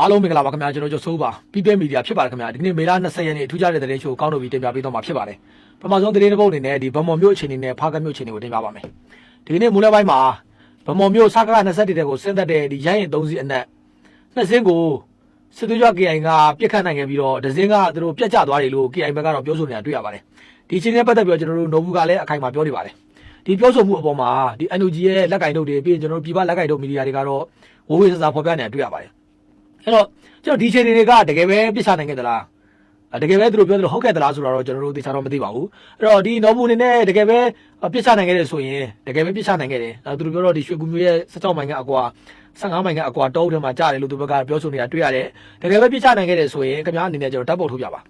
အားလုံးမင်္ဂလာပါခင်ဗျာကျွန်တော်ကျော်စိုးပါ People Media ဖြစ်ပါတယ်ခင်ဗျာဒီနေ့မေလ20ရက်နေ့အထူးခြားတဲ့သတင်းချိုးကောင်းလို့ပြီးတင်ပြပေးတော့မှာဖြစ်ပါတယ်ပထမဆုံးသတင်းတစ်ပုဒ်အနေနဲ့ဒီဗမော်မြို့အခြေအနေနဲ့ဖားကမြို့အခြေအနေကိုတင်ပြပါမယ်ဒီနေ့မူလပိုင်းမှာဗမော်မြို့စကား21တဲ့ကိုဆင်းသက်တဲ့ဒီရိုင်းရင်3စီးအနက်နှစ်စင်းကိုစစ်သွေးကြွ KI ကပြစ်ခတ်နိုင်ခဲ့ပြီးတော့ဒဇင်းကသူတို့ပြတ်ကျသွားတယ်လို့ KI ဘက်ကတော့ပြောဆိုနေတာတွေ့ရပါတယ်ဒီအခြေအနေနဲ့ပတ်သက်ပြီးတော့ကျွန်တော်တို့နိုဘူးကလည်းအခိုင်အမာပြောနေပါတယ်ဒီပြောဆိုမှုအပေါ်မှာဒီ NUG ရဲ့လက်ကင်တို့တွေပြီးရင်ကျွန်တော်တို့ပြည်ပလက်ကင်တို့မီဒီယာတွေကတော့ဝဝေးဆဆဖော်ပြနေတာတွေ့ရပါတယ် အဲ့တော့ကျွန်တော်ဒီချိန်တွေကတကယ်ပဲပြစ်ချနိုင်ခဲ့သလားအဲတကယ်ပဲသူတို့ပြောသလိုဟုတ်ခဲ့သလားဆိုတော့ကျွန်တော်တို့သိချတော့မသိပါဘူးအဲ့တော့ဒီနော်ဘူးအနေနဲ့တကယ်ပဲပြစ်ချနိုင်ခဲ့တယ်ဆိုရင်တကယ်ပဲပြစ်ချနိုင်ခဲ့တယ်အဲသူတို့ပြောတော့ဒီရွှေကူမျိုးရဲ့16မိုင်ကအကွာ15မိုင်ကအကွာတောအုပ်ထဲမှာကြားတယ်လို့သူဘက်ကပြောဆိုနေတာတွေ့ရတယ်တကယ်ပဲပြစ်ချနိုင်ခဲ့တယ်ဆိုရင်ခင်ဗျားအနေနဲ့ကျွန်တော်ဓာတ်ပုံထုတ်ပြပါ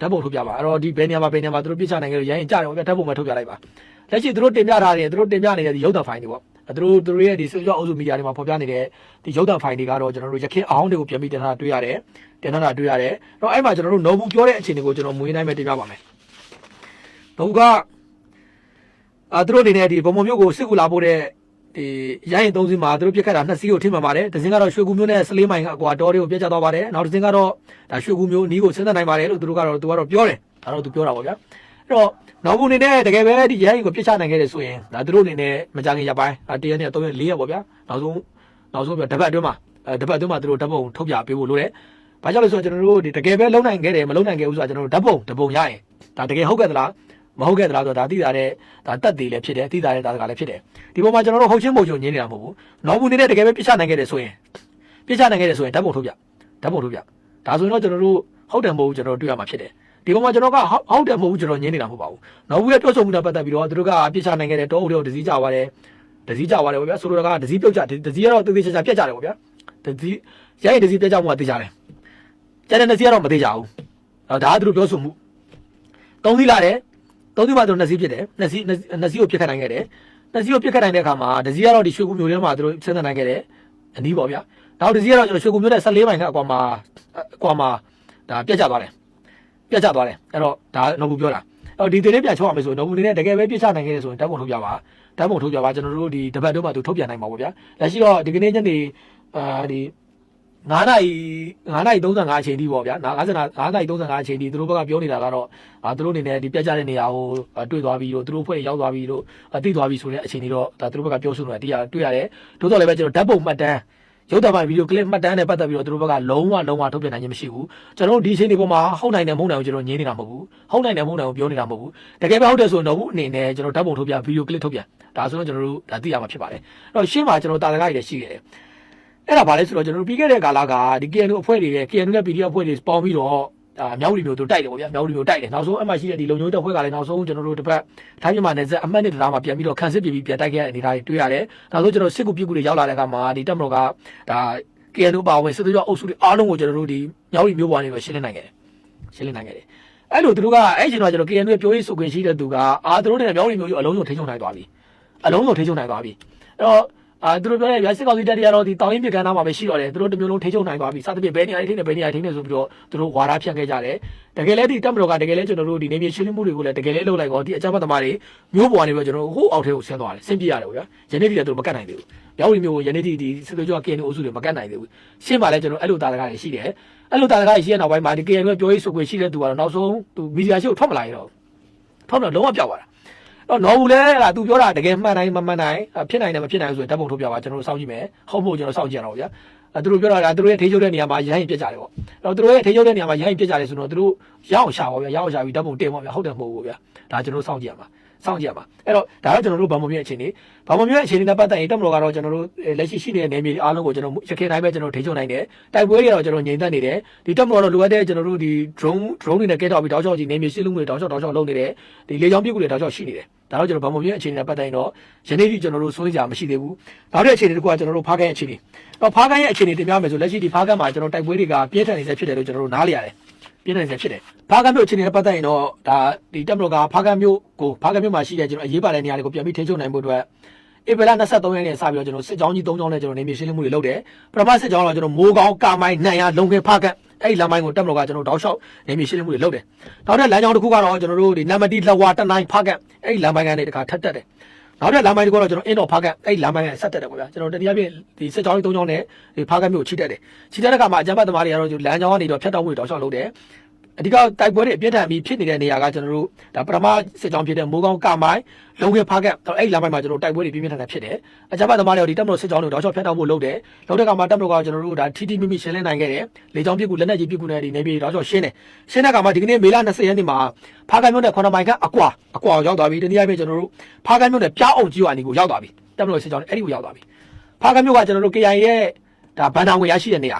ဓာတ်ပုံထုတ်ပြပါအဲ့တော့ဒီဘယ်နေရာမှာဘယ်နေရာမှာသူတို့ပြစ်ချနိုင်ခဲ့လို့ရိုင်းရင်ကြားတယ်ဗျဓာတ်ပုံမှာထုတ်ပြလိုက်ပါလက်ရှိသူတို့တင်ပြထားတယ်သူတို့တင်ပြနေတဲ့ဒီရုပ်သံဖိုင်တွေပေါ့ သူတို့သူတို့ရဲ့ဒီဆိုရှယ်အုပ်စုမီဒီယာတွေမှာဖော်ပြနေတဲ့ဒီရုပ်သံဖိုင်တွေကတော့ကျွန်တော်တို့ရခင်အောင်တွေကိုပြန်ပြီးတင်ထားတာတွေ့ရတယ်တင်ထားတာတွေ့ရတယ်အဲ့တော့အဲ့မှာကျွန်တော်တို့နော်ဘူးပြောတဲ့အခြေအနေကိုကျွန်တော်မွေးနိုင်မဲ့တင်ပြပါမယ်နော်ဘူးကအာသူတို့အနေနဲ့ဒီဗမုံမျိုးကိုစစ်ကူလာဖို့တဲ့ဒီရိုင်းရင်သုံးစီးမှာသူတို့ပြစ်ခတ်တာနှစ်စီးကိုထိမှန်ပါတယ်တစ်စင်းကတော့ရွှေကူမျိုးနဲ့စလေးမိုင်ကအကွာတော်တွေကိုပြတ်ကျသွားပါတယ်နောက်တစ်စင်းကတော့ဒါရွှေကူမျိုးနီးကိုဆင်းသက်နိုင်ပါတယ်လို့သူတို့ကတော့သူကတော့ပြောတယ်ဒါတော့သူပြောတာပေါ့ဗျာအဲ့တော့ နောက်ဘူးအနေနဲ့တကယ်ပဲဒီရိုင်းကိုပြစ်ချနိုင်ခဲ့တယ်ဆိုရင်ဒါသူတို့အနေနဲ့မကြခင်ရပိုင်းတရက်နဲ့၃ရက်၄ရက်ပေါ့ဗျာနောက်ဆုံးနောက်ဆုံးပြတပတ်အတွင်းမှာအဲတပတ်အတွင်းမှာသူတို့ဓာတ်ပုံထုတ်ပြပေးဖို့လိုတယ်ဘာကြောင့်လဲဆိုတော့ကျွန်တော်တို့ဒီတကယ်ပဲလုံနိုင်ခဲ့တယ်မလုံနိုင်ခဲ့ဘူးဆိုတော့ကျွန်တော်တို့ဓာတ်ပုံဓာတ်ပုံရရင်ဒါတကယ်ဟုတ်ခဲ့သလားမဟုတ်ခဲ့သလားဆိုတော့ဒါသိတာတဲ့ဒါတက်သေးလည်းဖြစ်တယ်သိတာတဲ့ဒါကလည်းဖြစ်တယ်ဒီပုံမှာကျွန်တော်တို့ဟုတ်ချင်းပုံချုံညင်းနေတာမဟုတ်ဘူးနောက်ဘူးနေတဲ့တကယ်ပဲပြစ်ချနိုင်ခဲ့တယ်ဆိုရင်ပြစ်ချနိုင်ခဲ့တယ်ဆိုရင်ဓာတ်ပုံထုတ်ပြဓာတ်ပုံထုတ်ပြဒါဆိုရင်တော့ကျွန်တော်တို့ဟုတ်တယ်မဟုတ်ဘူးကျွန်တော်တို့တွေ့ရမှာဖြစ်တယ် ဒီပုံမှာကျွန်တော်ကဟုတ်တယ်မဟုတ်ဘူးကျွန်တော်ညင်းနေတာမဟုတ်ပါဘူးနောက်ဘူးရဲ့ပြောဆိုမှုနဲ့ပတ်သက်ပြီးတော့သူတို့ကပြစ်ချနိုင်ခဲ့တဲ့တောအုပ်တွေကိုဒစည်းကြသွားတယ်ဒစည်းကြသွားတယ်ဗျာဆိုလိုတာကဒစည်းပြုတ်ကြဒစည်းကတော့သေသေးချာချာပြတ်ကြတယ်ဗျာဒစည်းရိုက်ဒစည်းပြတ်ကြမှုကသိကြတယ်ကျန်တဲ့ဒစည်းကတော့မသိကြဘူးဒါကသူတို့ပြောဆိုမှုသုံးသီးလာတယ်သုံးသီးမှာသူတို့နှစ်စီးဖြစ်တယ်နှစ်စီးနှစ်စီးကိုပြစ်ခတ်နိုင်ခဲ့တယ်နှစ်စီးကိုပြစ်ခတ်နိုင်တဲ့အခါမှာဒစည်းကတော့ဒီရွှေကူမျိုးထဲမှာသူတို့ဆင်းသက်နိုင်ခဲ့တယ်အနီးပေါ့ဗျာနောက်ဒစည်းကတော့ကျွန်တော်ရွှေကူမျိုးနဲ့14မိုင်ကအကွာမှာအကွာမှာဒါပြတ်ကြသွားတယ် ပြတ်ကျသွားတယ်အဲ့တော့ဒါနော်ဘူးပြောတာအဲ့တော့ဒီတင်လေးပြန်ချောက်အောင်မယ်ဆိုရင်နော်ဘူးနေနဲ့တကယ်ပဲပြစ်ချနိုင်ခဲ့တယ်ဆိုရင်ဓာတ်ပုံထုတ်ပြပါဓာတ်ပုံထုတ်ပြပါကျွန်တော်တို့ဒီတပတ်တော့မှသူထုတ်ပြန်နိုင်မှာပေါ့ဗျာလက်ရှိတော့ဒီကနေ့ညနေအာဒီ9နာရီ9နာရီ35အချိန်ထိပေါ့ဗျာ50နာ9နာရီ35အချိန်ထိသူတို့ဘက်ကပြောနေတာကတော့အာသူတို့အနေနဲ့ဒီပြတ်ကျတဲ့နေရာကိုတွေ့သွားပြီးတော့သူတို့ဖွဲ့ရောက်သွားပြီးတော့သိသွားပြီးဆိုတဲ့အချိန်တွေတော့ဒါသူတို့ဘက်ကပြောဆိုနေတာတရားတွေ့ရတယ်တိုးတော့လည်းပဲကျွန်တော်ဓာတ်ပုံမှတ်တမ်း ရုပ်သံပိုင်းဗီဒီယိုကလစ်မှတ်တမ်းနဲ့ပတ်သက်ပြီးတော့သူတို့ဘက်ကလုံးဝလုံးဝထုတ်ပြန်နိုင်ခြင်းမရှိဘူးကျွန်တော်တို့ဒီအချိန်ဒီပေါ်မှာဟုတ်နိုင်တယ်မဟုတ်နိုင်ဘူးကျွန်တော်ညင်းနေတာမဟုတ်ဘူးဟုတ်နိုင်တယ်မဟုတ်နိုင်ဘူးပြောနေတာမဟုတ်ဘူးတကယ်ပဲဟုတ်တယ်ဆိုရင်တော့ဘူးအနေနဲ့ကျွန်တော်ဓာတ်ပုံထုတ်ပြန်ဗီဒီယိုကလစ်ထုတ်ပြန်ဒါဆိုတော့ကျွန်တော်တို့ဒါသိရမှာဖြစ်ပါတယ်အဲ့တော့ရှင်းမှာကျွန်တော်တာတကားတွေရှိခဲ့တယ်အဲ့ဒါဘာလဲဆိုတော့ကျွန်တော်တို့ပြီးခဲ့တဲ့ကာလကဒီ KNU အဖွဲ့တွေရဲ့ KNU နဲ့ PDF အဖွဲ့တွေပေါင်းပြီးတော့ အာမြောက်ရီမျိုးတို့တိုက်တယ်ပေါ့ဗျာမြောက်ရီမျိုးတိုက်တယ်နောက်ဆုံးအမှရှိတဲ့ဒီလုံညုံတပ်ဖွဲ့ကလည်းနောက်ဆုံးကျွန်တော်တို့တစ်ပတ်ထိုင်းမြန်မာနယ်စပ်အမှတ်နဲ့တရားမှာပြန်ပြီးတော့ခန်းစစ်ပြည်ပြီးပြန်တိုက်ခဲ့တဲ့အနေအထားတွေတွေ့ရတယ်နောက်ဆုံးကျွန်တော်စစ်ကူပြစ်ကူတွေရောက်လာတဲ့အခါမှာဒီတပ်မတော်ကဒါ KNU ပါဝင်စစ်သွေးကြောအုပ်စုတွေအားလုံးကိုကျွန်တော်တို့ဒီမြောက်ရီမျိုးပေါ်နေပဲရှင်းလင်းနိုင်ခဲ့တယ်ရှင်းလင်းနိုင်ခဲ့တယ်အဲ့လိုသူတို့ကအဲ့ချိန်တော့ကျွန်တော် KNU ရဲ့ပြောရေးဆိုခွင့်ရှိတဲ့သူကအာသူတို့နဲ့မြောက်ရီမျိုးကြီးအလုံးစုံထိချုံနိုင်သွားပြီအလုံးစုံထိချုံနိုင်သွားပြီအဲ့တော့ အာသူတို့ပြောတဲ့ဗျာစစ်ကောင်စီတပ်တွေကတော့ဒီတောင်းရင်ပြကန်းသားမှာပဲရှိတော့တယ်သူတို့တစ်မျိုးလုံးထိချုံနိုင်သွားပြီစသဖြင့်ဘယ်နေရာထိနေဘယ်နေရာထိနေဆိုပြီးတော့သူတို့ဝါဒဖြန့်ခဲ့ကြတယ်တကယ်လဲဒီတပ်မတော်ကတကယ်လဲကျွန်တော်တို့ဒီနေမြေရှင်းလင်းမှုတွေကိုလည်းတကယ်လဲလုပ်လိုက်တော့ဒီအကြမ်းဖက်သမားတွေမျိုးပေါ်နေပြီးတော့ကျွန်တော်တို့ဟိုအောက်ထဲကိုဆင်းသွားတယ်ဆင်းပြရတယ်ဗျာယနေ့ဒီကသူတို့မကတ်နိုင်သေးဘူးမြောက်ရီမျိုးကိုယနေ့ဒီဒီစစ်သွေးကြွ KNU အုပ်စုတွေမကတ်နိုင်သေးဘူးရှင်းပါလဲကျွန်တော်အဲ့လိုတာတကားတွေရှိတယ်အဲ့လိုတာတကားတွေရှိတဲ့နောက်ပိုင်းမှာဒီ KNU ပြောရေးဆိုခွင့်ရှိတဲ့သူကတော့နောက်ဆုံးသူမီဒီယာရှိကိုထွက်မလာရတော့ထွက်မလာလုံးဝပြောက်သွားတာ တော့နော်ဘူးလဲအဲ့ဒါသူပြောတာတကယ်မှန်နိုင်မမှန်နိုင်ဖြစ်နိုင်တယ်မဖြစ်နိုင်ဘူးဆိုရင်ဓာတ်ပုံထုတ်ပြပါကျွန်တော်တို့စောင့်ကြည့်မယ်ဟုတ်ဖို့ကျွန်တော်စောင့်ကြည့်ရအောင်ဗျာအဲသူတို့ပြောတာသူတို့ရဲ့ထိချုပ်တဲ့နေရာမှာရဟရင်ပြစ်ကြတယ်ပေါ့အဲ့တော့သူတို့ရဲ့ထိချုပ်တဲ့နေရာမှာရဟရင်ပြစ်ကြတယ်ဆိုတော့သူတို့ရအောင်ရှာပါဗျာရအောင်ရှာပြီးဓာတ်ပုံတင်ပါဗျာဟုတ်တယ်မဟုတ်ဘူးဗျာဒါကျွန်တော်တို့စောင့်ကြည့်ရမှာ စောင့်ကြည့်ရမှာအဲ့တော့ဒါတော့ကျွန်တော်တို့ဗမာပြည်အခြေအနေဗမာပြည်အခြေအနေနဲ့ပတ်သက်ရင်တက်မတော်ကတော့ကျွန်တော်တို့လက်ရှိရှိနေတဲ့နေမြေအားလုံးကိုကျွန်တော်ရခိုင်တိုင်းပဲကျွန်တော်ထိချုပ်နိုင်တယ်တိုက်ပွဲတွေကတော့ကျွန်တော်ငြိမ်သက်နေတယ်ဒီတက်မတော်တော့လိုအပ်တဲ့ကျွန်တော်တို့ဒီ drone drone တွေနဲ့ကဲတော့ပြီးတောက်ချောက်ကြီးနေမြေရှင်းလုံးတွေတောက်ချောက်တောက်ချောက်လုပ်နေတယ်ဒီလေကြောင်းပြုတ်တွေတောက်ချောက်ရှိနေတယ်ဒါတော့ကျွန်တော်ဗမာပြည်အခြေအနေနဲ့ပတ်သက်ရင်တော့ယနေ့ထိကျွန်တော်တို့စိုးရိမ်ကြမရှိသေးဘူးနောက်တဲ့အခြေအနေတကူကကျွန်တော်တို့ဖားခိုင်းအခြေအနေတော့ဖားခိုင်းရဲ့အခြေအနေတင်ပြမယ်ဆိုလက်ရှိဒီဖားခိုင်းမှာကျွန်တော်တိုက်ပွဲတွေကပြင်းထန်နေစေဖြစ်တယ်လို့ကျွန်တော်တို့နားလည်ရတယ် ပြင်းထန်နေစေဖြစ်တယ်ဖားကမ်းမြို့အခြေအနေနဲ့ပတ်သက်ရင်တော့ဒါဒီတက်မတော်ကဖားကမ်းမြို့ကိုဖားကမ်းမြို့မှာရှိတဲ့ကျွန်တော်အရေးပါတဲ့နေရာတွေကိုပြန်ပြီးထိန်းချုပ်နိုင်ဖို့အတွက်ဧပြီလ23ရက်နေ့စပြီးတော့ကျွန်တော်စစ်ကြောင်းကြီး3ကြောင်းနဲ့ကျွန်တော်နေမြေရှင်းလင်းမှုတွေလုပ်တယ်ပထမစစ်ကြောင်းတော့ကျွန်တော်မိုးကောင်းကာမိုင်းနံရလုံခဲဖားကမ်းအဲ့ဒီလမ်းပိုင်းကိုတက်မတော်ကကျွန်တော်တောက်လျှောက်နေမြေရှင်းလင်းမှုတွေလုပ်တယ်နောက်တဲ့လမ်းကြောင်းတစ်ခုကတော့ကျွန်တော်တို့ဒီနံပါတ်1လက်ဝါတနိုင်ဖားကမ်းအဲ့ဒီလမ်းပိုင်းကနေတခါထပ်တက်တယ် နောက်ထပ်လမ်းပိုင်းတစ်ခုတော့ကျွန်တော်အင်းတော်ဖားကတ်အဲ့ဒီလမ်းပိုင်းကဆက်တက်တယ်ပေါ့ဗျာကျွန်တော်တတိယပြည့်ဒီစစ်ကြောင်းလေး၃ကြောင်းနဲ့ဒီဖားကတ်မျိုးကိုချိတက်တယ်ချိတက်တဲ့အခါမှာအကြမ်းဖက်သမားတွေကတော့လမ်းကြောင်းကနေတော့ဖြတ်တောက်မှုတွေတောက်လျှောက်လုပ်တယ် အဓိကတိုက်ပွဲတွေအပြင်းထန်ပြီးဖြစ်နေတဲ့နေရာကကျွန်တော်တို့ဒါပထမစစ်ကြောင်းဖြစ်တဲ့မိုးကောင်းကမိုင်းလုံခဲဖားကတ်အဲ့ဒီလမ်းပိုင်းမှာကျွန်တော်တိုက်ပွဲတွေပြင်းပြင်းထန်ထန်ဖြစ်တယ်အကြမ်းဖက်သမားတွေဒီတပ်မတော်စစ်ကြောင်းတွေတောက်လျှောက်ဖြတ်တောက်မှုလုပ်တယ်လုပ်တဲ့အခါမှာတပ်မတော်ကကျွန်တော်တို့ဒါထီထီမိမိရှင်းလင်းနိုင်ခဲ့တယ်လေကြောင်းပြစ်ကူလက်နက်ကြီးပြစ်ကူနဲ့ဒီနေပြည်တော်တောက်လျှောက်ရှင်းတယ်ရှင်းတဲ့အခါမှာဒီကနေ့မေလ20ရက်နေ့မှာဖားကတ်မြို့နယ်ခွန်မိုင်ကအကွာအကွာရောက်သွားပြီတနည်းအားဖြင့်ကျွန်တော်တို့ဖားကတ်မြို့နယ်ပြားအောင်ကြီးဝါနီကိုရောက်သွားပြီတပ်မတော်စစ်ကြောင်းအဲ့ဒီကိုရောက်သွားပြီဖားကတ်မြို့ကကျွန်တော်တို့ KIA ရဲ့ဒါဘန်တောင်ဝင်ရရှိတဲ့နေရာ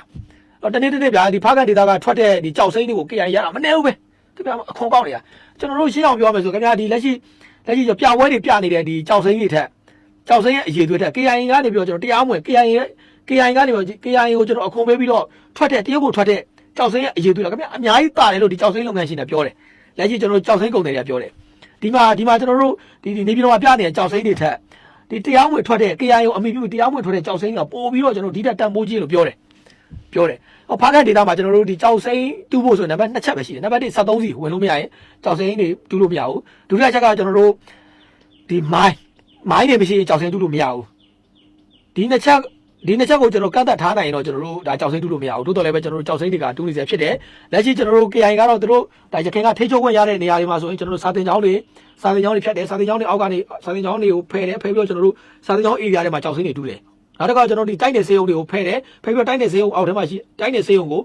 တော့တနေ့တနေ့ဗျာဒီဖားကတ်ဒေသကထွက်တဲ့ဒီကြောက်စိမ့်တွေကို KIA ရတာမနေဘူးပဲဒီဗျာအခွန်ကောက်နေတာကျွန်တော်တို့ရှင်းအောင်ပြောမယ်ဆိုခင်ဗျာဒီလက်ရှိလက်ရှိပြပွဲတွေပြနေတဲ့ဒီကြောက်စိမ့်တွေထက်ကြောက်စိမ့်ရဲ့အရေးသွေးထက် KIA ကနေပြီးတော့ကျွန်တော်တရားမဝင် KIA ရဲ့ KIA ကနေပြီး KIA ကိုကျွန်တော်အခွန်ပေးပြီးတော့ထွက်တဲ့တရုတ်ကိုထွက်တဲ့ကြောက်စိမ့်ရဲ့အရေးသွေးလားခင်ဗျာအများကြီးတာတယ်လို့ဒီကြောက်စိမ့်လုပ်ငန်းရှင်တွေပြောတယ်လက်ရှိကျွန်တော်တို့ကြောက်စိမ့်ကုန်တယ်တွေကပြောတယ်ဒီမှာဒီမှာကျွန်တော်တို့ဒီဒီနေပြည်တော်မှာပြနေတဲ့ကြောက်စိမ့်တွေထက်ဒီတရားဝင်ထွက်တဲ့ KIA ကိုအမိပြုတရားဝင်ထွက်တဲ့ကြောက်စိမ့်ကပို့ပြီးတော့ကျွန်တော်ဒီတက်တန်ဖိုးကြီးလို့ပြောတယ် ပြောတယ်ဟောဖားကန်ဒေတာမှာကျွန်တော်တို့ဒီကြောက်စိမ့်တူးဖို့ဆိုရင်နံပါတ်2ချက်ပဲရှိတယ်နံပါတ်1 73စီဝင်လို့မရရင်ကြောက်စိမ့်တွေတူးလို့မရဘူးဒုတိယချက်ကကျွန်တော်တို့ဒီမိုင်းမိုင်းတွေမရှိရင်ကြောက်စိမ့်တူးလို့မရဘူးဒီနှစ်ချက်ဒီနှစ်ချက်ကိုကျွန်တော်ကန့်သက်ထားနိုင်ရင်တော့ကျွန်တော်တို့ဒါကြောက်စိမ့်တူးလို့မရဘူးတိုးတော်လည်းပဲကျွန်တော်တို့ကြောက်စိမ့်တွေကတူးနေစေဖြစ်တယ်လက်ရှိကျွန်တော်တို့ KI ကတော့သူတို့ဒါရခင်ကထိချုပ်ခွင့်ရတဲ့နေရာတွေမှာဆိုရင်ကျွန်တော်တို့စာတင်ကျောင်းတွေစာတင်ကျောင်းတွေဖြတ်တယ်စာတင်ကျောင်းတွေအောက်ကနေစာတင်ကျောင်းတွေကိုဖယ်တယ်ဖယ်ပြီးတော့ကျွန်တော်တို့စာတင်ကျောင်း area တွေမှာကြောက်စိမ့်တွေတူးတယ် နောက်တစ်ခါကျွန်တော်တို့ဒီတိုက်တဲ့ဆေးရုံတွေကိုဖယ်တယ်ဖယ်ပြီးတော့တိုက်တဲ့ဆေးရုံအောက်ထဲမှာရှိတိုက်တဲ့ဆေးရုံကို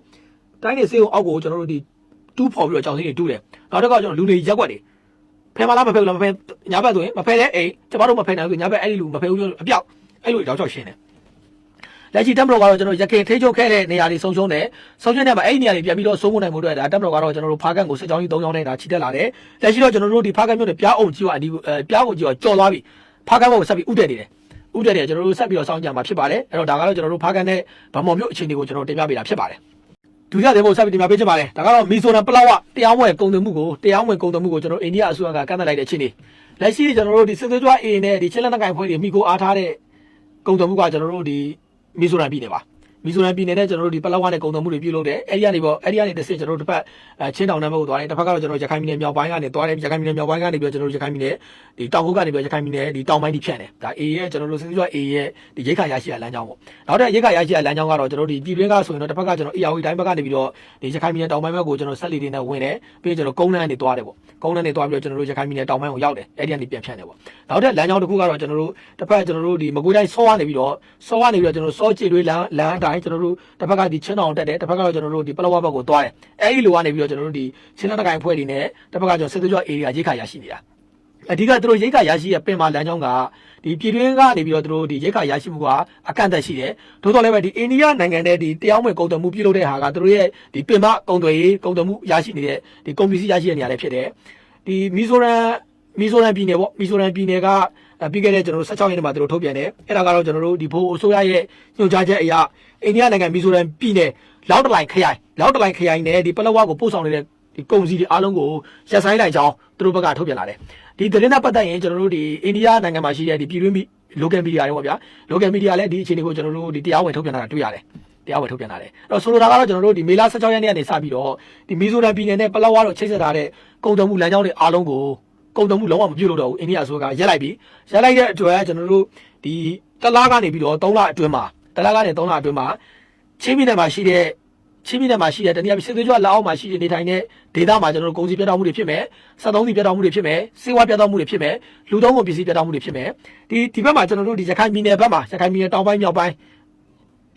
တိုက်တဲ့ဆေးရုံအောက်ကိုကျွန်တော်တို့ဒီတူးဖော်ပြီးတော့ကြောက်စိမ့်တွေတူးတယ်နောက်တစ်ခါကျွန်တော်လူတွေရက်ွက်တယ်ဖယ်မလားမဖယ်ဘူးလားမဖယ်ညာဘက်ဆိုရင်မဖယ်တဲ့အိမ်ကျမတို့မဖယ်နိုင်ဘူးညာဘက်အဲ့ဒီလူမဖယ်ဘူးအပြောက်အဲ့လိုတောက်ချောက်ရှင်းတယ်လက်ရှိတက်မတော်ကတော့ကျွန်တော်ရခင်ထိချုပ်ခဲ့တဲ့နေရာတွေဆုံးရှုံးတယ်ဆုံးရှုံးတဲ့မှာအဲ့ဒီနေရာတွေပြန်ပြီးတော့စိုးမိုးနိုင်မှုအတွက်ဒါတက်မတော်ကတော့ကျွန်တော်တို့ဖားကန်ကိုစစ်ကြောင်းကြီး၃ကြောင်းနဲ့ဒါချီတက်လာတယ်လက်ရှိတော့ကျွန်တော်တို့ဒီဖားကန်မြို့နယ်ပြားအောင်ကြီးကအဒီအဲပြားအောင်ကြီးကကြော်သွားပြီဖားကန်ဘက်ကိုဆက်ပြီးဥတက်နေတယ် ဥတက်တယ်ကျွန်တော်တို့ဆက်ပြီးတော့စောင့်ကြမှာဖြစ်ပါတယ်အဲ့တော့ဒါကတော့ကျွန်တော်တို့ဖားကန်နဲ့ဗမော်မြို့အခြေအနေကိုကျွန်တော်တင်ပြပေးတာဖြစ်ပါတယ်ဒုတိယတဲ့ဘုံဆက်ပြီးတင်ပြပေးချင်ပါတယ်ဒါကတော့မီဆိုရန်ပလောက်ဝတရားဝင်ကုန်သွယ်မှုကိုတရားဝင်ကုန်သွယ်မှုကိုကျွန်တော်အိန္ဒိယအစိုးရကကန့်သတ်လိုက်တဲ့အခြေအနေလက်ရှိကျွန်တော်တို့ဒီစစ်သွေးကြွ A နဲ့ဒီချင်းလက်နက်ကိုင်ဖွဲ့တွေမိကိုအားထားတဲ့ကုန်သွယ်မှုကကျွန်တော်တို့ဒီမီဆိုရန်ပြည်နယ်ပါ မီဇိုရမ်ပြည်နယ်နဲ့ကျွန်တော်တို့ဒီပလောက်ဝနဲ့ကုန်သွယ်မှုတွေပြုလုပ်တယ်အဲ့ဒီကနေပေါ့အဲ့ဒီကနေတစ်ဆင့်ကျွန်တော်တို့တစ်ဖက်အဲချင်းတောင်နယ်ဘက်ကိုသွားတယ်တစ်ဖက်ကတော့ကျွန်တော်ရခိုင်ပြည်နယ်မြောက်ပိုင်းကနေသွားတယ်ရခိုင်ပြည်နယ်မြောက်ပိုင်းကနေပြီးတော့ကျွန်တော်တို့ရခိုင်ပြည်နယ်ဒီတောင်ကုတ်ကနေပြီးတော့ရခိုင်ပြည်နယ်ဒီတောင်ပိုင်းထိဖြတ်တယ်ဒါ A ရဲ့ကျွန်တော်တို့စစ်စစ်ကျွ A ရဲ့ဒီရိတ်ခါရရှိရလမ်းကြောင်းပေါ့နောက်တဲ့ရိတ်ခါရရှိရလမ်းကြောင်းကတော့ကျွန်တော်တို့ဒီပြည်တွင်းကဆိုရင်တော့တစ်ဖက်ကကျွန်တော် AR တိုင်းဘက်ကနေပြီးတော့ဒီရခိုင်ပြည်နယ်တောင်ပိုင်းဘက်ကိုကျွန်တော်ဆက်လီတွေနဲ့ဝင်တယ်ပြီးရင်ကျွန်တော်ကုန်းလန်းနေသွားတယ်ပေါ့ကုန်းလန်းနေသွားပြီးတော့ကျွန်တော်တို့ရခိုင်ပြည်နယ်တောင်ပိုင်းကိုရောက်တယ်အဲ့ဒီကနေပြန်ဖြတ်တယ်ပေါ့နောက်တဲ့လမ်းကြောင်းတစ်ခုကတော့ကျွန်တော်တို့တစ်ဖက်ကျွန်တော်တို့ဒီမကွေးတိုင်းစောကနေပြီးတော့စောကနေပြီးတော့ကျွန်တော်တို့စောချီတွေလမ်းလမ်းအတိုင်းကျွန်တော်တို့တစ်ဖက်ကဒီချင်းအောင်တက်တယ်တစ်ဖက်ကတော့ကျွန်တော်တို့ဒီပလောဝဘက်ကိုသွားတယ်အဲ့ဒီလိုကနေပြီးတော့ကျွန်တော်တို့ဒီချင်းလက်တကိုင်ဖွဲ့တွေနဲ့တစ်ဖက်ကကျွန်တော်စစ်သွေးကြွ area ရိတ်ခါရရှိနေတာအဓိကသူတို့ရိတ်ခါရရှိရဲ့ပင်မာလမ်းကြောင်းကဒီပြည်တွင်းကနေပြီးတော့သူတို့ဒီရိတ်ခါရရှိမှုကအကန့်အသတ်ရှိတယ်။သို့တော်လည်းပဲဒီအိန္ဒိယနိုင်ငံနဲ့ဒီတရားဝင်ကုန်သွယ်မှုပြုလုပ်တဲ့ဟာကသူတို့ရဲ့ဒီပင်မကုန်သွယ်ရေးကုန်သွယ်မှုရရှိနေတဲ့ဒီကုန်ပစ္စည်းရရှိတဲ့နေရာတွေဖြစ်တယ်။ဒီမီဇိုရမ်မီဇိုရမ်ပြည်နယ်ပေါ့မီဇိုရမ်ပြည်နယ်ကအဲ ပြီးခဲ့တဲ့ကျွန်တော်တို့16ရက်နေ့မှာသူတို့ထုတ်ပြန်တယ်။အဲ့ဒါကတော့ကျွန်တော်တို့ဒီဘိုးအစိုးရရဲ့ညွှန်ကြားချက်အရအိန္ဒိယနိုင်ငံမီဇိုရမ်ပြည်နယ်လောက်တလိုင်ခရိုင်လောက်တလိုင်ခရိုင်နဲ့ဒီပလောဝကိုပို့ဆောင်နေတဲ့ဒီကုန်စည်တွေအားလုံးကိုရက်ဆိုင်လိုက်ကြောင်းသူတို့ဘက်ကထုတ်ပြန်လာတယ်။ဒီသတင်းနဲ့ပတ်သက်ရင်ကျွန်တော်တို့ဒီအိန္ဒိယနိုင်ငံမှာရှိတဲ့ဒီပြည်တွင်း local media တွေပေါ့ဗျာ local media လည်းဒီအခြေအနေကိုကျွန်တော်တို့ဒီတရားဝင်ထုတ်ပြန်လာတာတွေ့ရတယ်။တရားဝင်ထုတ်ပြန်လာတယ်။အဲ့တော့ဆိုလိုတာကတော့ကျွန်တော်တို့ဒီမေလ16ရက်နေ့ကနေစပြီးတော့ဒီမီဇိုရမ်ပြည်နယ်နဲ့ပလောဝါတို့ချိတ်ဆက်ထားတဲ့ကုန်သွယ်မှုလမ်းကြောင်းတွေအားလုံးကို ကုန်သွယ်မှုလုံးဝမပြုတ်လို့တော့ဘူးအိန္ဒိယအစိုးရကရက်လိုက်ပြီ။ရက်လိုက်တဲ့အတွက်ကျွန်တော်တို့ဒီတလားကနေပြီးတော့3လအတွင်းမှာတလားကနေ3လအတွင်းမှာချင်းပြည်နယ်မှာရှိတဲ့ချင်းပြည်နယ်မှာရှိတဲ့တနည်းအားဖြင့်စစ်သွေးကြွလက်အောက်မှာရှိတဲ့နေထိုင်တဲ့ဒေသမှာကျွန်တော်တို့ကုန်စည်ပြတ်တောက်မှုတွေဖြစ်မယ်။စက်သုံးစီပြတ်တောက်မှုတွေဖြစ်မယ်။စေဝါပြတ်တောက်မှုတွေဖြစ်မယ်။လူသုံးကုန်ပစ္စည်းပြတ်တောက်မှုတွေဖြစ်မယ်။ဒီဒီဘက်မှာကျွန်တော်တို့ဒီရခိုင်ပြည်နယ်ဘက်မှာရခိုင်ပြည်နယ်တောင်ပိုင်းမြောက်ပိုင်း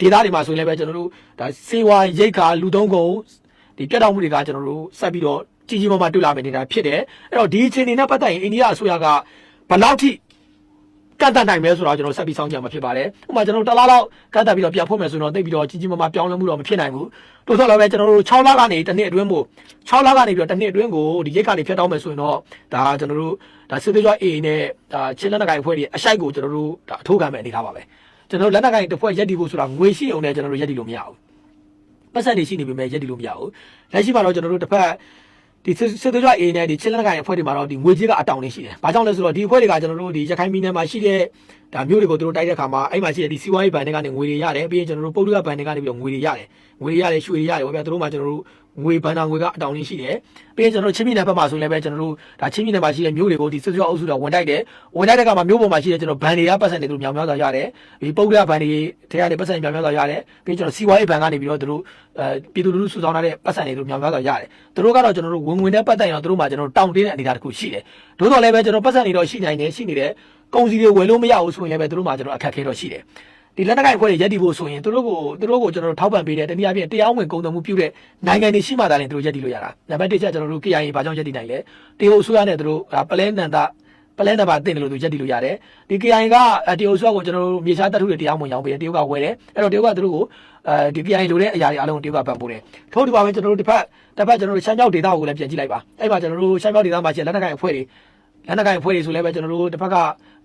ဒေသတွေမှာဆိုရင်လည်းပဲကျွန်တော်တို့ဒါစေဝါရိတ်ခါလူသုံးကုန်ဒီပြတ်တောက်မှုတွေကကျွန်တော်တို့ဆက်ပြီးတော့ ကြီးကြီးမားမားတွေ့လာမယ်နေတာဖြစ်တယ်။အဲ့တော့ဒီအခြေအနေနဲ့ပတ်သက်ရင်အိန္ဒိယအစိုးရကဘယ်လောက်ထိကန့်တတ်နိုင်မယ်ဆိုတော့ကျွန်တော်ဆက်ပြီးစောင့်ကြမှာဖြစ်ပါတယ်။ဥပမာကျွန်တော်တို့တစ်လားလောက်ကန့်တတ်ပြီးတော့ပြန်ဖို့မယ်ဆိုတော့တိတ်ပြီးတော့ကြီးကြီးမားမားပြောင်းလဲမှုတော့မဖြစ်နိုင်ဘူး။တိုးတော့လည်းပဲကျွန်တော်တို့6လကနေတစ်နှစ်အတွင်းကို6လကနေပြီးတော့တစ်နှစ်အတွင်းကိုဒီရိတ်ကနေဖျက်တောင်းမယ်ဆိုရင်တော့ဒါကျွန်တော်တို့ဒါစစ်သေးကြွ A နဲ့ဒါချင်းလက်နက်ကိုင်အဖွဲ့တွေအရှိုက်ကိုကျွန်တော်တို့ဒါအထိုးခံမဲ့အနေထားပါပဲ။ကျွန်တော်တို့လက်နက်ကိုင်တစ်ဖွဲ့ရက်တီဖို့ဆိုတာငွေရှိအောင်နဲ့ကျွန်တော်တို့ရက်တီလို့မရဘူး။ပတ်စံတွေရှိနေပေမဲ့ရက်တီလို့မရဘူး။လက်ရှိမှာတော့ကျွန်တော်တို့တစ်ဖက် ဒီစစ်သွေးကြွ A နဲ့ဒီချင်းလက်နက်ကိုင်အဖွဲ့တွေမှာတော့ဒီငွေကြေးကအတောင်လေးရှိတယ်။ဘာကြောင့်လဲဆိုတော့ဒီအဖွဲ့တွေကကျွန်တော်တို့ဒီရခိုင်ပြည်နယ်မှာရှိတဲ့ဒါမျိုးတွေကိုသူတို့တိုက်တဲ့ခါမှာအဲ့မှာရှိတဲ့ဒီစီးပွားရေးဘဏ်တွေကနေငွေတွေရတယ်ပြီးရင်ကျွန်တော်တို့ပုတ်တကဘဏ်တွေကနေပြီးတော့ငွေတွေရတယ်ငွေတွေရတယ်ရွှေတွေရတယ်ဗောဗျာသူတို့မှကျွန်တော်တို့ငွေဘဏ္ဍာငွေကအတောင်ကြီးရှိတယ်ပြီးရင်ကျွန်တော်တို့ချင်းပြည်နယ်ဘက်မှာဆိုရင်လည်းပဲကျွန်တော်တို့ဒါချင်းပြည်နယ်မှာရှိတဲ့မျိုးတွေကိုဒီစစ်စစ်အုပ်စုတော်ဝင်တိုက်တယ်ဝင်တိုက်တဲ့ခါမှာမျိုးပေါ်မှာရှိတဲ့ကျွန်တော်ဘဏ်တွေကပတ်စံတွေသူတို့မြောင်များစွာရတယ်ဒီပုတ်တကဘဏ်တွေထဲကနေပတ်စံမြောင်များစွာရတယ်ပြီးရင်ကျွန်တော်စီးပွားရေးဘဏ်ကနေပြီးတော့သူတို့အဲပြည်သူလူထုစုဆောင်းထားတဲ့ပတ်စံတွေသူတို့မြောင်များစွာရတယ်သူတို့ကတော့ကျွန်တော်တို့ဝင်ဝင်တဲ့ပတ်သက်ရင်တော့သူတို့မှကျွန်တော်တို့တောင်းတင်းတဲ့အနေအထားတစ်ခုရှိတယ်သို့တော်လည်းပဲကျွန်တော်ပတ်စံတွေတော့ရှိနိုင်တယ်ရှိနေတယ် ကုန်စည်တွေဝယ်လို့မရဘူးဆိုရင်လည်းပဲသူတို့မှကျွန်တော်အခက်အခဲတော့ရှိတယ်ဒီလက်နက်ကိုင်ဖွဲ့တွေရက်တည်ဖို့ဆိုရင်သူတို့ကိုသူတို့ကိုကျွန်တော်တို့ထောက်ပံ့ပေးတယ်တနည်းအားဖြင့်တရားဝင်ကုန်သွယ်မှုပြုတဲ့နိုင်ငံတွေရှိမှသာလျှင်သူတို့ရက်တည်လို့ရတာနံပါတ်1ချက်ကျွန်တော်တို့ KIA ဘာကြောင့်ရက်တည်နိုင်လဲတရုတ်အစိုးရနဲ့သူတို့ပလဲနန္ဒပလဲနံပါတ်တင်တယ်လို့သူရက်တည်လို့ရတယ်ဒီ KIA ကတရုတ်အစိုးရကိုကျွန်တော်တို့မြေရှားတပ်ထုတွေတရားဝင်ရောင်းပေးတယ်တရုတ်ကဝယ်တယ်အဲ့တော့တရုတ်ကသူတို့ကိုအဲဒီ KIA လိုတဲ့အရာတွေအားလုံးတရုတ်ကပံ့ပိုးတယ်ထို့ဒီပါပဲကျွန်တော်တို့တစ်ဖက်တစ်ဖက်ကျွန်တော်တို့ရှမ်းမြောက်ဒေသကိုလည်းပြန်ကြည့်လိုက်ပါအဲ့မှာကျွန်တော်တို့ရှမ်းမြောက်ဒေသမှာရှိတဲ့လက်နက်ကိုင်အဖွဲ့တွေ လက်နက်ကိုင်ဖွဲ့တွေဆိုလည်းပဲကျွန်တော်တို့တစ်ဖက်က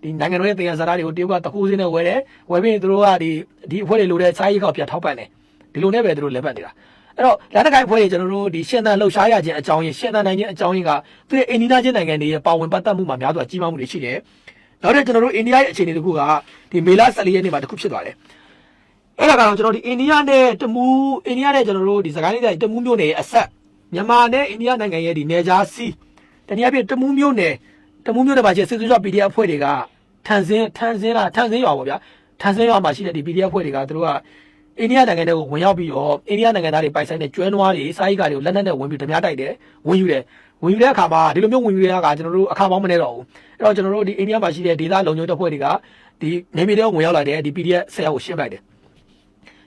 ဒီနိုင်ငံတော်ရဲ့တရားစကားတွေကိုတရုတ်ကတကူးစင်းနဲ့ဝယ်တယ်ဝယ်ပြီးသူတို့ကဒီဒီအဖွဲ့တွေလိုတဲ့စာရေးကောက်ပြန်ထောက်ပံ့တယ်ဒီလိုနဲ့ပဲသူတို့လက်ပတ်နေတာအဲ့တော့လက်နက်ကိုင်ဖွဲ့တွေကျွန်တော်တို့ဒီရှင်းတန်လှုပ်ရှားရခြင်းအကြောင်းရင်းရှင်းတန်နိုင်ခြင်းအကြောင်းရင်းကသူရဲ့အိန္ဒိယချင်းနိုင်ငံတွေရဲ့ပါဝင်ပတ်သက်မှုမှာများစွာကြီးမားမှုတွေရှိတယ်နောက်တဲ့ကျွန်တော်တို့အိန္ဒိယရဲ့အခြေအနေတစ်ခုကဒီမေလ14ရက်နေ့မှာတစ်ခုဖြစ်သွားတယ်အဲ့ဒါကတော့ကျွန်တော်ဒီအိန္ဒိယနဲ့တမူးအိန္ဒိယနဲ့ကျွန်တော်တို့ဒီစကိုင်းလေးတိုင်းတမူးမျိုးနယ်ရဲ့အဆက်မြန်မာနဲ့အိန္ဒိယနိုင်ငံရဲ့ဒီနေကြားစီးတနည်းအားဖြင့်တမူးမျိုးနယ် တမူးမျိုးတွေမှာရှိစစ်သွေးကြွ PDF အဖွဲ့တွေကထန်စင်းထန်စင်းလားထန်စင်းရွာပေါ့ဗျာထန်စင်းရွာမှာရှိတဲ့ဒီ PDF အဖွဲ့တွေကသူတို့ကအိန္ဒိယနိုင်ငံတွေကိုဝင်ရောက်ပြီးတော့အိန္ဒိယနိုင်ငံသားတွေပိုင်ဆိုင်တဲ့ကျွဲနွားတွေစာရေးကားတွေကိုလက်နက်နဲ့ဝင်ပြီးဓမြတိုက်တယ်ဝင်ယူတယ်ဝင်ယူတဲ့အခါမှာဒီလိုမျိုးဝင်ယူရတာကကျွန်တော်တို့အခါပေါင်းမနေတော့ဘူးအဲ့တော့ကျွန်တော်တို့ဒီအိန္ဒိယမှာရှိတဲ့ဒေသလုံခြုံတပ်ဖွဲ့တွေကဒီနေပြည်တော်ဝင်ရောက်လာတဲ့ဒီ PDF ဆရာကိုရှင်းလိုက်တယ်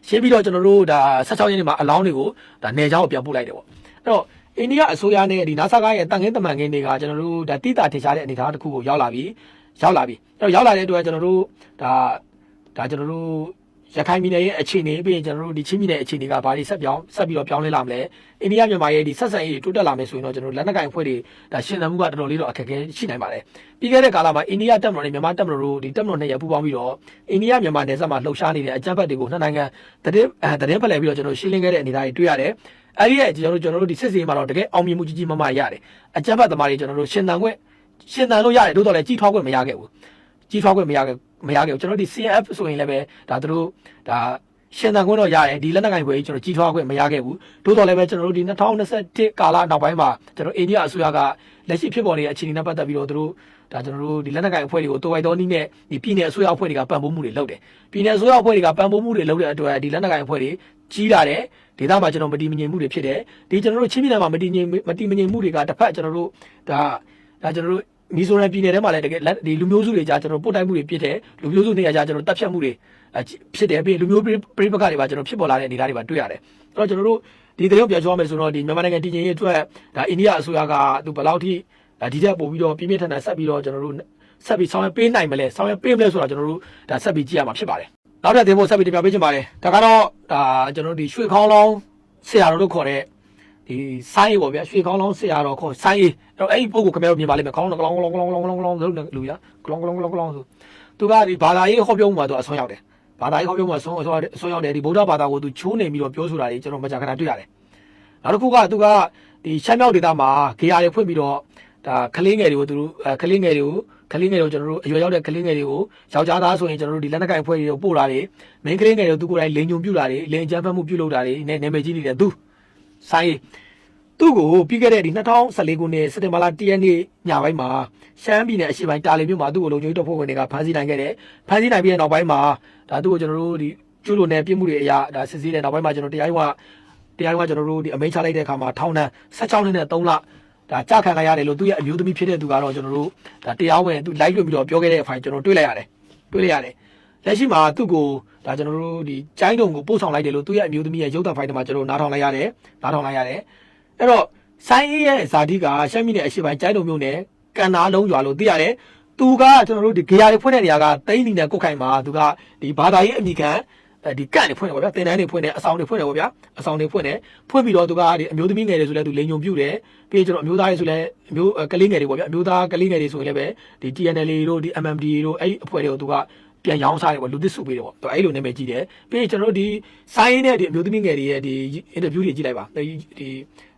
ရှင်းပြီးတော့ကျွန်တော်တို့ဒါ16ရက်နေ့မှာအလောင်းတွေကိုဒါနေချောင်းကိုပြန်ပို့လိုက်တယ်ပေါ့အဲ့တော့ အိန္ဒိယအစိုးရနဲ့ဒီနာဆာကရဲ့တန်ခင်းတမန်ခင်းတွေကကျွန်တော်တို့ဒါတိတာထင်ရှားတဲ့အနေအထားတစ်ခုကိုရောက်လာပြီရောက်လာပြီအဲ့တော့ရောက်လာတဲ့အတွက်ကျွန်တော်တို့ဒါဒါကျွန်တော်တို့ရခိုင်ပြည်နယ်ရဲ့အခြေအနေပြီးရင်ကျွန်တော်တို့ဒီချင်းပြည်နယ်အခြေအနေကဘာတွေဆက်ပြောင်းဆက်ပြီးတော့ပြောင်းလဲလာမလဲအိန္ဒိယမြန်မာရဲ့ဒီဆက်ဆံရေးတွေတိုးတက်လာမယ်ဆိုရင်တော့ကျွန်တော်တို့လက်နက်ကိုင်အဖွဲ့တွေဒါရှင်းသမှုကတော်တော်လေးတော့အခက်အခဲရှိနိုင်ပါတယ်ပြီးခဲ့တဲ့ကာလမှာအိန္ဒိယတပ်မတော်နဲ့မြန်မာတပ်မတော်တို့ဒီတပ်မတော်နဲ့ရပူးပေါင်းပြီးတော့အိန္ဒိယမြန်မာနယ်စပ်မှာလှုပ်ရှားနေတဲ့အကြမ်းဖက်တွေကိုနှစ်နိုင်ငံတည်အဲတည်ဖက်လဲပြီးတော့ကျွန်တော်ရှင်းလင်းခဲ့တဲ့အနေအထားတွေတွေ့ရတယ် အဲ့ဒီရဲ့ကျွန်တော်တို့ကျွန်တော်တို့ဒီစစ်စင်မှာတော့တကယ်အောင်မြင်မှုကြီးကြီးမားမားရတယ်အကြမ်းဖက်သမားတွေကျွန်တော်တို့ရှင်းတန်ခွင့်ရှင်းတန်လို့ရတယ်တိုးတော်လည်းကြီးထွားခွင့်မရခဲ့ဘူးကြီးထွားခွင့်မရခဲ့မရခဲ့ဘူးကျွန်တော်တို့ဒီ CNF ဆိုရင်လည်းပဲဒါသူတို့ဒါရှင်းတန်ခွင့်တော့ရတယ်ဒီလက်နက်ကိုင်ပွဲကြီးကျွန်တော်ကြီးထွားခွင့်မရခဲ့ဘူးတိုးတော်လည်းပဲကျွန်တော်တို့ဒီ2021ကာလနောက်ပိုင်းမှာကျွန်တော်အိန္ဒိယအစိုးရကလက်ရှိဖြစ်ပေါ်နေတဲ့အခြေအနေနဲ့ပတ်သက်ပြီးတော့သူတို့ဒါကျွန်တော်တို့ဒီလက်နက်ကိုင်အဖွဲ့တွေကိုတိုးဝိုက်တော်နည်းနဲ့ဒီပြည်내အစိုးရအဖွဲ့တွေကပံ့ပိုးမှုတွေလုပ်တယ်ပြည်내အစိုးရအဖွဲ့တွေကပံ့ပိုးမှုတွေလုပ်တဲ့အတွက်ဒီလက်နက်ကိုင်အဖွဲ့တွေ ကြီးလာတယ်ဒေသမှာကျွန်တော်မတည်မငြိမ်မှုတွေဖြစ်တယ်ဒီကျွန်တော်တို့ချင်းပြည်နယ်မှာမတည်ငြိမ်မတည်မငြိမ်မှုတွေကတစ်ဖက်ကျွန်တော်တို့ဒါဒါကျွန်တော်တို့မီဇိုရမ်ပြည်နယ်ထဲမှာလည်းတကယ်ဒီလူမျိုးစုတွေကြားကျွန်တော်ပို့တိုက်မှုတွေဖြစ်တယ်လူမျိုးစုနေရာကြားကျွန်တော်တပ်ဖြတ်မှုတွေဖြစ်တယ်ပြီးလူမျိုးပြိပကတွေပါကျွန်တော်ဖြစ်ပေါ်လာတဲ့အနေအထားတွေပါတွေ့ရတယ်အဲ့တော့ကျွန်တော်တို့ဒီတရုတ်ပြောချောမယ်ဆိုတော့ဒီမြန်မာနိုင်ငံတည်ငြိမ်ရေးအတွက်ဒါအိန္ဒိယအစိုးရကသူဘယ်လောက်ထိဒီထက်ပို့ပြီးတော့ပြင်းပြထန်ထန်ဆက်ပြီးတော့ကျွန်တော်တို့ဆက်ပြီးဆောင်ရွက်ပေးနိုင်မလဲဆောင်ရွက်ပေးမလဲဆိုတော့ကျွန်တော်တို့ဒါဆက်ပြီးကြည့်ရမှာဖြစ်ပါတယ် နောက်ထပ်တင်ဖို့ဆက်ပြီးတင်ပြပေးချင်ပါတယ်ဒါကတော့ဒါကျွန်တော်တို့ဒီရွှေခေါင်းလောင်းဆရာတော်တို့ခေါ်တဲ့ဒီဆိုင်းပေါ့ဗျာရွှေခေါင်းလောင်းဆရာတော်ခေါ်ဆိုင်းအဲ့တော့အဲ့ဒီပုံကိုခင်ဗျားတို့မြင်ပါလိမ့်မယ်ခေါင်းလောင်းကလောင်းကလောင်းကလောင်းကလောင်းကလောင်းကလောင်းလို့လူရကလောင်းကလောင်းကလောင်းကလောင်းဆိုသူကဒီဘာသာရေးဟောပြောမှုမှာသူအဆုံးရောက်တယ်ဘာသာရေးဟောပြောမှုအဆုံးအဆုံးအဆုံးရောက်တယ်ဒီဗုဒ္ဓဘာသာကိုသူချိုးနေပြီးတော့ပြောဆိုတာတွေကျွန်တော်မကြာခဏတွေ့ရတယ်နောက်တစ်ခုကသူကဒီရှမ်းမြောက်ဒေသမှာဂေယာတွေဖွင့်ပြီးတော့ဒါကလေးငယ်တွေကိုသူတို့ကလေးငယ်တွေကို ကလေးငယ်တွေကိုကျွန်တော်တို့အရွယ်ရောက်တဲ့ကလေးငယ်တွေကိုယောက်ျားသားဆိုရင်ကျွန်တော်တို့ဒီလက်နက်ကိုင်အဖွဲ့တွေကိုပို့တာတွေမင်းကလေးငယ်တွေကိုသူကိုယ်တိုင်လိန်ညုံပြူတာတွေလိန်ကြမ်းဖက်မှုပြုလုပ်တာတွေနဲ့နာမည်ကြီးနေတဲ့သူဆိုင်သူ့ကိုပြီးခဲ့တဲ့ဒီ2014ခုနှစ်စက်တင်ဘာလ10ရက်နေ့ညပိုင်းမှာရှမ်းပြည်နယ်အရှေ့ပိုင်းတာလီမြို့မှာသူ့ကိုလုံခြုံရေးတပ်ဖွဲ့ဝင်တွေကဖမ်းဆီးနိုင်ခဲ့တယ်ဖမ်းဆီးနိုင်ပြီးတဲ့နောက်ပိုင်းမှာဒါသူ့ကိုကျွန်တော်တို့ဒီကျူးလွန်တဲ့ပြစ်မှုတွေအရာဒါစစ်ဆေးတဲ့နောက်ပိုင်းမှာကျွန်တော်တရားရုံးကတရားရုံးကကျွန်တော်တို့ဒီအမိန့်ချလိုက်တဲ့အခါမှာထောင်ဒဏ်16နှစ်နဲ့3လ ဒါကြခံလိုက်ရတယ်လို့သူ့ရဲ့အမျိုးသမီးဖြစ်တဲ့သူကတော့ကျွန်တော်တို့ဒါတရားဝင်သူလိုက်လွှင့်ပြီးတော့ပြောခဲ့တဲ့အဖိုင်ကျွန်တော်တွေ့လိုက်ရတယ်တွေ့လိုက်ရတယ်လက်ရှိမှာသူ့ကိုဒါကျွန်တော်တို့ဒီကျိုင်းတုံကိုပို့ဆောင်လိုက်တယ်လို့သူ့ရဲ့အမျိုးသမီးရဲ့ရုပ်သံဖိုင်တွေမှာကျွန်တော်နားထောင်လိုက်ရတယ်နားထောင်လိုက်ရတယ်အဲ့တော့ဆိုင်းအေးရဲ့ဇာတိကရှမ်းပြည်နယ်အရှေ့ပိုင်းကျိုင်းတုံမြို့နယ်ကန်နာလုံးရွာလို့သိရတယ်သူကကျွန်တော်တို့ဒီဂေယာတွေဖွင့်တဲ့နေရာကတိန်းနေနဲ့ကုတ်ခိုင်မှာသူကဒီဘာသာရေးအမိခံ အဲဒီကန့်တွေဖွင့်တယ်ပေါ့ဗျာတင်တန်းတွေဖွင့်တယ်အဆောင်တွေဖွင့်တယ်ပေါ့ဗျာအဆောင်တွေဖွင့်တယ်ဖွင့်ပြီးတော့သူကဒီအမျိုးသမီးငယ်တွေဆိုလဲသူလိန်ညုံပြုတ်တယ်ပြီးရင်ကျွန်တော်အမျိုးသားတွေဆိုလဲအမျိုးကလေးငယ်တွေပေါ့ဗျာအမျိုးသားကလေးငယ်တွေဆိုရင်လည်းပဲဒီ TNL တို့ဒီ MMD တို့အဲ့ဒီအဖွဲ့တွေကိုသူကပြန်ရောင်းစားတယ်ပေါ့လူသစ်စုပေးတယ်ပေါ့သူအဲ့လိုနာမည်ကြီးတယ်ပြီးရင်ကျွန်တော်တို့ဒီဆိုင်းနဲ့ဒီအမျိုးသမီးငယ်တွေရဲ့ဒီ interview တွေကြည့်လိုက်ပါဒီဒီ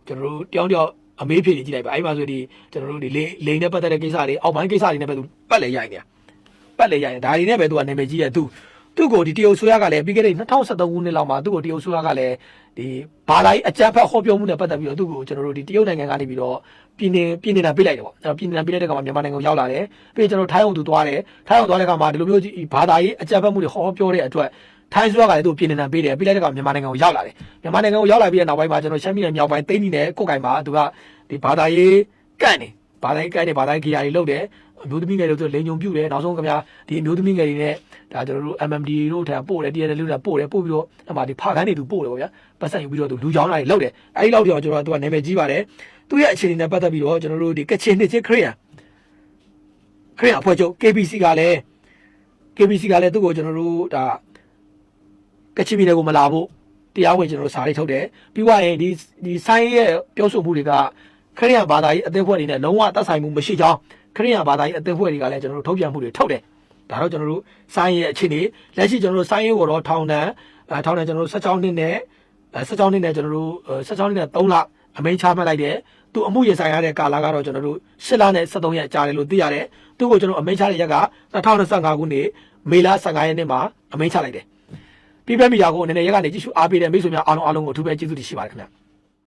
ကျွန်တော်တို့တယောက်တယောက်အမေးဖြေတွေကြည့်လိုက်ပါအဲ့မှာဆိုဒီကျွန်တော်တို့ဒီလိန်လိန်နဲ့ပတ်သက်တဲ့ကိစ္စတွေအောက်ပိုင်းကိစ္စတွေနဲ့ပဲသူပတ်လဲရိုက်နေတာပတ်လေရရင်ဒါတွေနဲ့ပဲသူကနာမည်ကြီးရဲ့သူ သူ့ကိုဒီတရုတ်ဆိုရကလည်းပြီးခဲ့တဲ့2013ခုနှစ်လောက်မှာသူ့ကိုတရုတ်ဆိုရကလည်းဒီဘာသာရေးအကြမ်းဖက်ဟောပြောမှုနဲ့ပတ်သက်ပြီးတော့သူ့ကိုကျွန်တော်တို့ဒီတရုတ်နိုင်ငံကနေပြီးတော့ပြည်နေပြည်နေတာပြစ်လိုက်တယ်ပေါ့အဲ့တော့ပြည်နေတာပြစ်လိုက်တဲ့ကောင်မှာမြန်မာနိုင်ငံကိုရောက်လာတယ်ပြီးရင်ကျွန်တော်ထိုင်းအောင်သူသွားတယ်ထိုင်းအောင်သွားတဲ့ကောင်မှာဒီလိုမျိုးဒီဘာသာရေးအကြမ်းဖက်မှုတွေဟောပြောတဲ့အတွက်ထိုင်းဆိုရကလည်းသူ့ပြည်နေတာပေးတယ်ပြစ်လိုက်တဲ့ကောင်မြန်မာနိုင်ငံကိုရောက်လာတယ်မြန်မာနိုင်ငံကိုရောက်လာပြီးတဲ့နောက်ပိုင်းမှာကျွန်တော်ရှမ်းပြည်နယ်မြောက်ပိုင်းသိန်းနီနဲ့ကိုယ်ကင်မှာသူကဒီဘာသာရေးကန့်နေ ဘာသာရေးကန့်နေဘာသာရေး GR တွေလုပ်တယ်အမျိုးသမီးငယ်တို့ဆိုလိန်ညုံပြုတ်တယ်နောက်ဆုံးခင်ဗျာဒီအမျိုးသမီးငယ်တွေနဲ့ဒါကျွန်တော်တို့ MMD တို့ထံပို့တယ် TNL တို့ထံပို့တယ်ပို့ပြီးတော့အမှဒီဖာခန်းတွေသူပို့တယ်ပေါ့ဗျာပတ်စံယူပြီးတော့သူလူချောင်းလာတွေလောက်တယ်အဲဒီလောက်တော့ကျွန်တော်တို့ကနာမည်ကြီးပါတယ်သူ့ရဲ့အခြေအနေနဲ့ပတ်သက်ပြီးတော့ကျွန်တော်တို့ဒီကချင်နှစ်ချင်းခရီးယန်ခရီးယန်အဖွဲ့ချုပ် KBC ကလည်း KBC ကလည်းသူ့ကိုကျွန်တော်တို့ဒါကချင်ပြည်နယ်ကိုမလာဖို့တရားဝင်ကျွန်တော်တို့စာရေးထုတ်တယ်ပြီးွားရင်ဒီဒီဆိုင်ရဲ့ပြောဆိုမှုတွေက ခရီးယန်ဘာသာရေးအသေးဖွဲ့တွေနဲ့လုံးဝသက်ဆိုင်မှုမရှိကြောင်းခရီးယန်ဘာသာရေးအသေးဖွဲ့တွေကလည်းကျွန်တော်တို့ထုတ်ပြန်မှုတွေထုတ်တယ်ဒါတော့ကျွန်တော်တို့ဆိုင်ရဲ့အခြေအနေလက်ရှိကျွန်တော်တို့ဆိုင်ရဲ့ကိုတော့ထောင်တန်းအဲထောင်တန်းကျွန်တော်တို့16နှစ်နဲ့အဲ16နှစ်နဲ့ကျွန်တော်တို့16နှစ်နဲ့3လအမိန့်ချမှတ်လိုက်တယ်သူအမှုရင်ဆိုင်ရတဲ့ကာလကတော့ကျွန်တော်တို့10လနဲ့73ရက်ကြာတယ်လို့သိရတယ်သူ့ကိုကျွန်တော်အမိန့်ချတဲ့ရက်က2025ခုနှစ်မေလ15ရက်နေ့မှာအမိန့်ချလိုက်တယ်ပြပမီယာကိုအနေနဲ့ရက်ကနေကြည့်ရှုအားပေးတဲ့မိတ်ဆွေများအားလုံးအားလုံးကိုအထူးပဲကျေးဇူးတင်ရှိပါတယ်ခင်ဗျာ